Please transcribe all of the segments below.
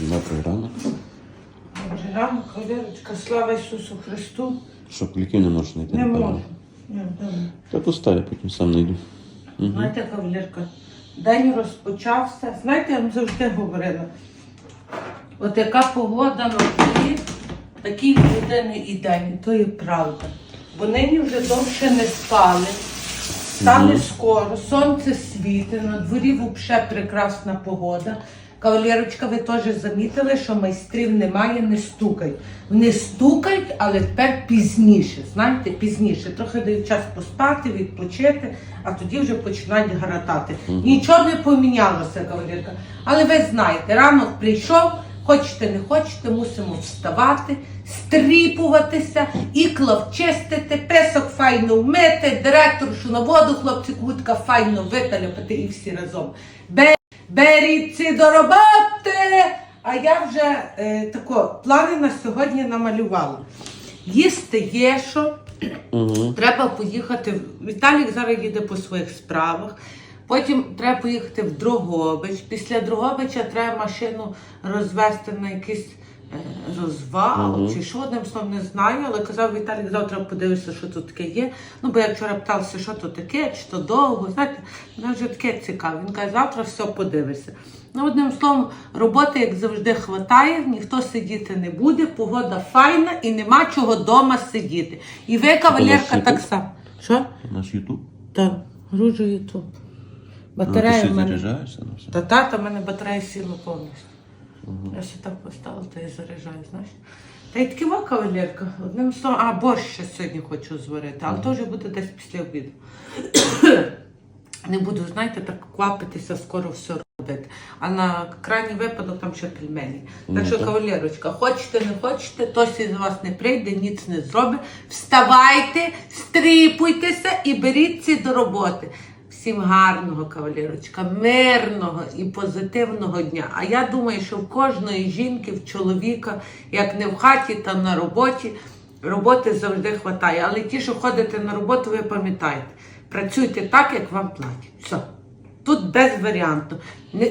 Добрий ранок. Добрий ранок, Валерочка, слава Ісусу Христу. Що, кліків не можеш знайти? Не можу. Та пустай, потім сам знайду. Угу. Знаєте, кавалерка, день розпочався. Знаєте, я вам завжди говорила. От яка погода на дворі, такий в людини і день, то є правда. Бо нині вже довше не спали, стали скоро, сонце світить, на дворі взагалі прекрасна погода. Кавалерочка, ви теж замітили, що майстрів немає, не стукають. Вони стукають, але тепер пізніше. Знаєте, пізніше. Трохи дають час поспати, відпочити, а тоді вже починають гратати. Нічого не помінялося, кавалерка. Але ви знаєте, ранок прийшов, хочете, не хочете, мусимо вставати, стріпуватися, ікла вчистити, песок файно вмити, директоршу на воду, хлопці кутка файно виталяпати і всі разом. Бе- Беріться до роботи! А я вже е, тако, плани на сьогодні намалювала. Їсти є що, Угу. Треба поїхати. Віталік зараз їде по своїх справах. Потім треба поїхати в Дрогобич. Після Дрогобича треба машину розвести на якийсь е, розвал Мгм. чи що одним словом не знаю, але казав Віталік, завтра подивишся, що тут таке є. Ну, бо я вчора питався, що тут таке, чи то довго. Знаєте, мене вже таке цікаво. Він каже, завтра все подивишся. Ну, одним словом, роботи, як завжди, хватає, ніхто сидіти не буде, погода файна і нема чого вдома сидіти. І ви, кавалерка, так само. Що? Наш Ютуб. Так, гружу Ютуб. Ну, Батарея ще в мене. заряджаєшся на все? Та тата, в мене батарея сіла повністю. Я ще так поставила, то я заряджаю, знаєш. Та й таки ва кавалерка. Одним словом, а борщ ще сьогодні хочу зварити, але вже буде десь після обіду. Не буду, знаєте, так квапитися, скоро все робити. А на крайній випадок там ще пельмені. Ну, Так що, кавалерочка, хочете, не хочете, тосі з вас не прийде, ніц не зробить. Вставайте, стріпуйтеся і беріться до роботи. Всім гарного кавалерочка, мирного і позитивного дня. А я думаю, що в кожної жінки, в чоловіка, як не в хаті, та на роботі, роботи завжди вистачає. Але ті, що ходите на роботу, ви пам'ятаєте, працюйте так, як вам платять. Все. Тут без варіанту.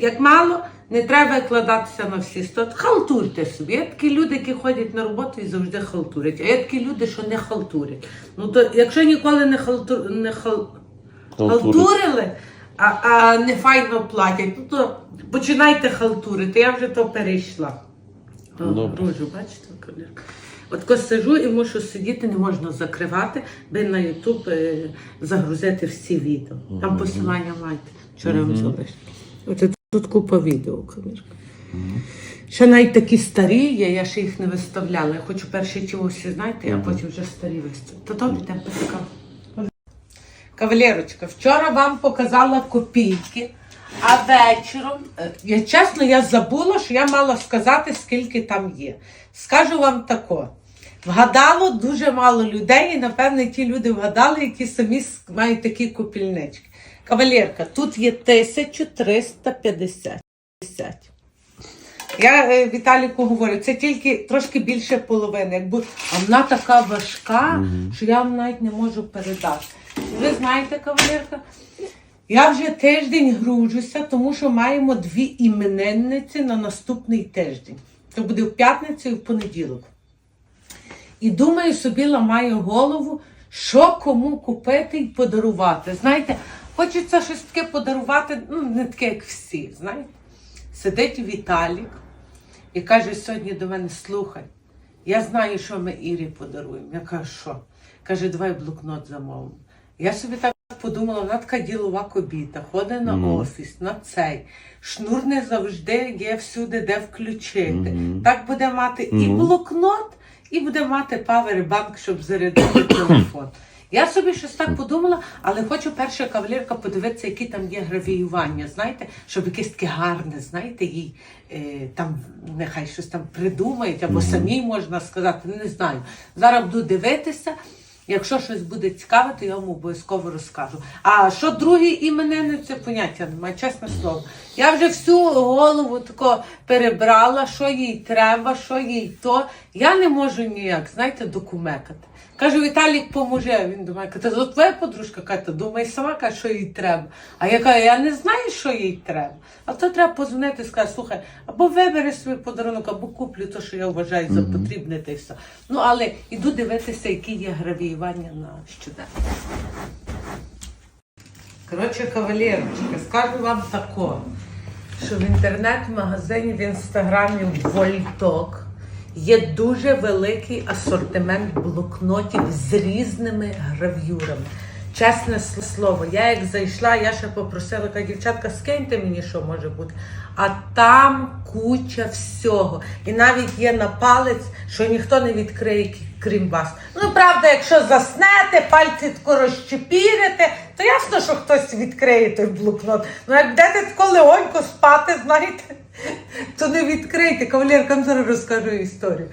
Як мало, не треба викладатися на всі сто. Халтурте собі. Є такі люди, які ходять на роботу і завжди халтурять. А є такі люди, що не халтурять. Ну то якщо ніколи не халтур не хал... Халтурили, а, а не файно платять, ну то починайте халтурити. Я вже то перейшла. О, Добре. Бачите, кавалерка? От коли сижу і мушу сидіти, не можна закривати, би на Ютуб е, загрузити всі відео. Там посилання маєте. Вчора вам залишила. От тут, купа відео, кавалерка. Ще навіть такі старі є, я ще їх не виставляла. Я хочу перші ті усі, знаєте, а потім вже старі виставити. То добре, там потікав. Кавалерочка, вчора вам показала копійки, а вечором, е, я чесно, я забула, що я мала сказати, скільки там є. Скажу вам тако. Вгадало дуже мало людей, і напевне ті люди вгадали, які самі мають такі копільнички. Кавалерка, тут є 1350. Я е, Віталіку говорю, це тільки трошки більше половини. Якби а вона така важка, що я вам навіть не можу передати. Ви знаєте, кавалерка, я вже тиждень гружуся, тому що маємо дві іменинниці на наступний тиждень. Це буде в п'ятницю і в понеділок. І думаю, собі ламаю голову, що кому купити і подарувати. Знаєте, хочеться щось таке подарувати, ну, не таке, як всі, знаєте. Сидить Віталік і каже сьогодні до мене: слухай, я знаю, що ми Ірі подаруємо. Я кажу, що? Каже, давай блокнот замовимо. Я собі так подумала, вона така ділова кобіта, ходить на Ну. офіс, на цей. Шнур не завжди є всюди, де включити. Мгм. Так буде мати і Ну. блокнот, і буде мати павербанк, щоб зарядити телефон. Я собі щось так подумала, але хочу перша кавалерка подивитися, які там є гравіювання, знаєте, щоб якесь таке гарне, знаєте, їй е, там нехай щось там придумають, або самі можна сказати, не знаю. Зараз буду дивитися. Якщо щось буде цікаве, то я вам обов'язково розкажу. А що другий іменинниці, поняття немає, чесне слово. Я вже всю голову тако перебрала, що їй треба, що їй то. Я не можу ніяк, знаєте, докумекати. Кажу, Віталік поможе. Він думає, каже, то твоя подружка, каже, думай сама, каже, що їй треба. А я кажу, я не знаю, що їй треба. А то треба позвонити і сказати, слухай, або вибери свій подарунок, або куплю те, що я вважаю за потрібне, та й все. Ну, але іду дивитися, які є гравіювання на щоденно. Коротше, кавалерочки, скажу вам тако, що в інтернет-магазині в інстаграмі Вольток є дуже великий асортимент блокнотів з різними гравюрами. Чесне слово, я як зайшла, я ще попросила, кажу, дівчатка, скиньте мені, що може бути. А там куча всього. І навіть є на палець, що ніхто не відкриє, крім вас. Ну, правда, якщо заснете, пальці тако розчепірите, то ясно, що хтось відкриє той блокнот. Ну, як будете тако легонько спати, знаєте, то не відкрийте. Кавалеркам зараз розкажу історію.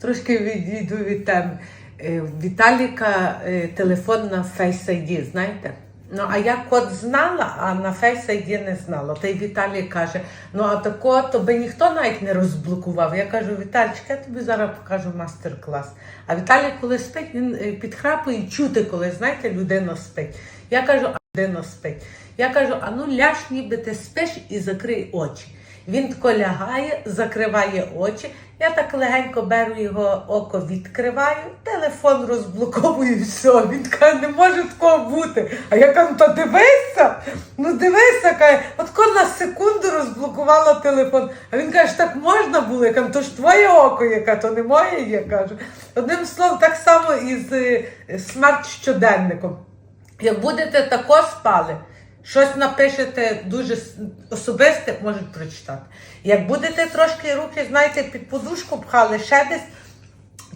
Трошки відійду від теми. Е, Віталіка е, телефон на Face ID, знаєте? Ну, а я код знала, а на Face ID не знала. Та й Віталій каже: ну а тако, то би ніхто навіть не розблокував. Я кажу, Віталічка, я тобі зараз покажу мастер-клас. А Віталій, коли спить, він е, підхрапує чути, коли знаєте, людина спить. Я кажу, а людина спить. Я кажу, а ну ляж, ніби ти спиш і закрий очі. Він тако лягає, закриває очі. Я так легенько беру його око, відкриваю, телефон розблоковую, і все. Він каже, не може такого бути. А я кажу, то дивися, ну дивися, каже, от тако на секунду розблокувала телефон. А він каже, так можна було? Я кажу, то ж твоє око, яка, то не моє, я кажу. Одним словом, так само і з е, смарт-щоденником. Як будете тако спали, щось напишете дуже особисте, можуть прочитати. Як будете трошки руки, знаєте, під подушку пхали ще десь,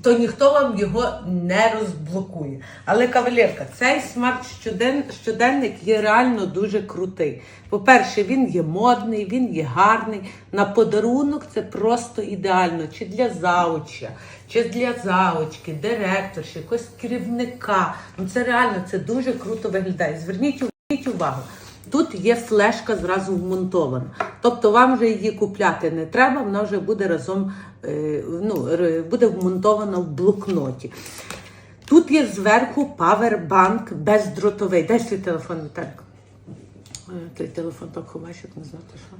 то ніхто вам його не розблокує. Але кавалерка, цей смарт-щоденник є реально дуже крутий. По-перше, він є модний, він є гарний. На подарунок це просто ідеально. Чи для зауча, чи для заочки, директорші, якогось керівника. Ну це реально це дуже круто виглядає. Зверніть увагу. Зверніть увагу, тут є флешка зразу вмонтована. Тобто вам вже її купляти не треба, вона вже буде разом е, ну, буде вмонтована в блокноті. Тут є зверху павербанк бездротовий. Дай свій телефон, Віталік? Е, Той телефон так ховаєш, як не знати що.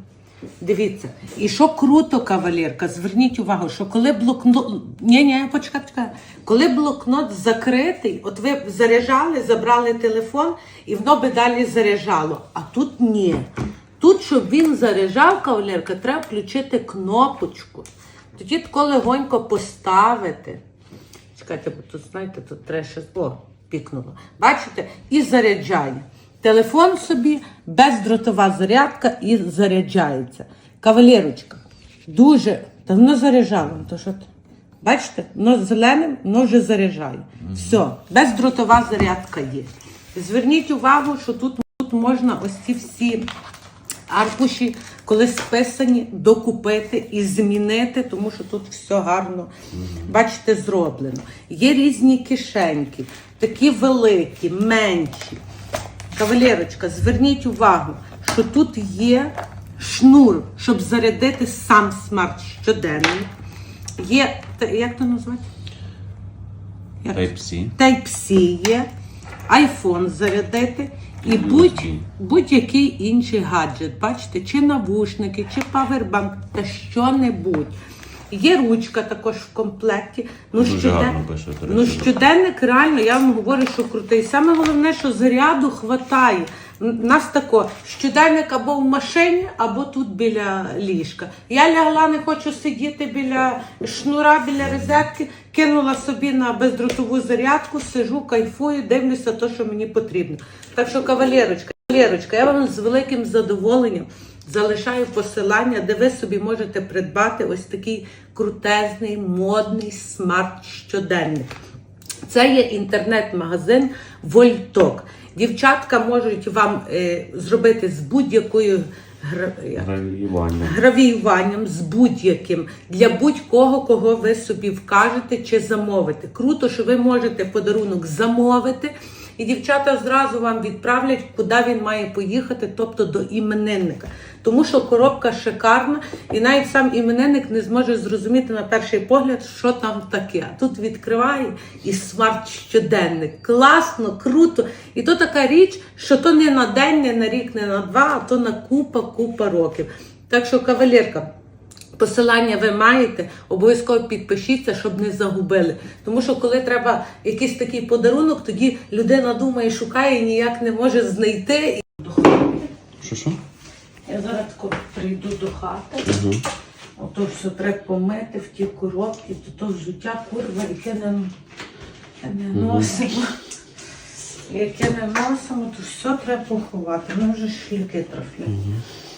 Дивіться, і що круто, кавалерка, зверніть увагу, що коли блокнот. Ні, ні, почекай, почекай. Коли блокнот закритий, от ви заряджали, забрали телефон, і воно би далі заряджало. А тут ні. Тут, щоб він заряджав, кавалерка, треба включити кнопочку. Тоді тако легонько поставити. Чекайте, бо тут, знаєте, тут треба ще. О, пікнуло. Бачите? І заряджає. Телефон собі, бездротова зарядка і заряджається. Кавалерочка, дуже. Та воно заряджало. То що ти? Бачите, воно зеленим, воно вже заряджає. Все, бездротова зарядка є. Зверніть увагу, що тут, тут можна ось ці всі аркуші, коли списані, докупити і змінити, тому що тут все гарно, бачите, зроблено. Є різні кишеньки, такі великі, менші. Кавалерочка, зверніть увагу, що тут є шнур, щоб зарядити сам смарт щоденник. Є, як то назвати? Як? Type-C. Type-C є, iPhone зарядити і будь, будь-який інший гаджет. Бачите, чи навушники, чи павербанк, та що-небудь. Є ручка також в комплекті. Ну, Дуже щоден- гарно пише, до Ну, щоденник реально, я вам говорю, що крутий. Саме головне, що заряду хватає. Нас тако, щоденник або в машині, або тут біля ліжка. Я лягла, не хочу сидіти біля шнура, біля розетки, кинула собі на бездротову зарядку, сижу, кайфую, дивлюся те, що мені потрібно. Так що, кавалерочка, кавалерочка, я вам з великим задоволенням залишаю посилання, де ви собі можете придбати ось такий крутезний, модний смарт-щоденник. Це є інтернет-магазин Вольток. Дівчатка можуть вам е, зробити з будь-якою гра- як? Гравіюванням з будь-яким для будь-кого, кого ви собі вкажете чи замовите. Круто, що ви можете подарунок замовити і дівчата зразу вам відправлять, куди він має поїхати, тобто до іменинника. Тому що коробка шикарна, і навіть сам іменинник не зможе зрозуміти на перший погляд, що там таке. А тут відкриває і смарт-щоденник. Класно, круто. І то така річ, що то не на день, не на рік, не на два, а то на купа-купа років. Так що, кавалерка, Посилання ви маєте, обов'язково підпишіться, щоб не загубили. Тому що коли треба якийсь такий подарунок, тоді людина думає, шукає і ніяк не може знайти. Що що? Я зараз тако прийду до хати. Угу. Ото все треба помити в ті коробки, то то взуття курва, яке не, не носимо. Яке не носимо, то все треба поховати. Ми вже шліки трафляють.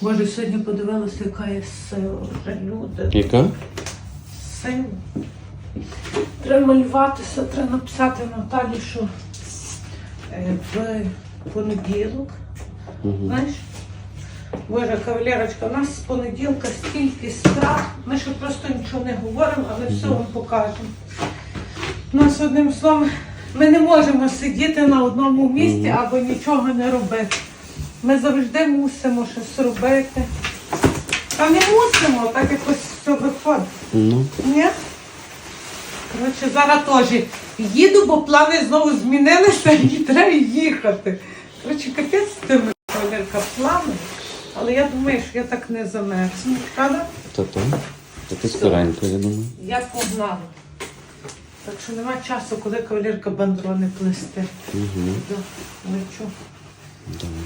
Боже, сьогодні подивилася, яка є сила вже люди. Яка? Сила. Треба малюватися, треба написати Наталі, що е, в понеділок. Знаєш? Боже, кавалерочка, у нас з понеділка стільки справ. Ми ще просто нічого не говоримо, але все вам покажемо. У нас одним словом, ми не можемо сидіти на одному місці або нічого не робити. Ми завжди мусимо щось робити. А не мусимо, так якось все виходить. Ну. Ні? Коротше, зараз теж їду, бо плани знову змінилися і треба їхати. Коротше, капець з тими кавалерка плани. Але я думаю, що я так не замерзну. Правда? Та то. Та ти скоренько, я думаю. Я погнала. Так що нема часу, коли кавалерка бандрони плести. Угу. Да, лечу. Давай.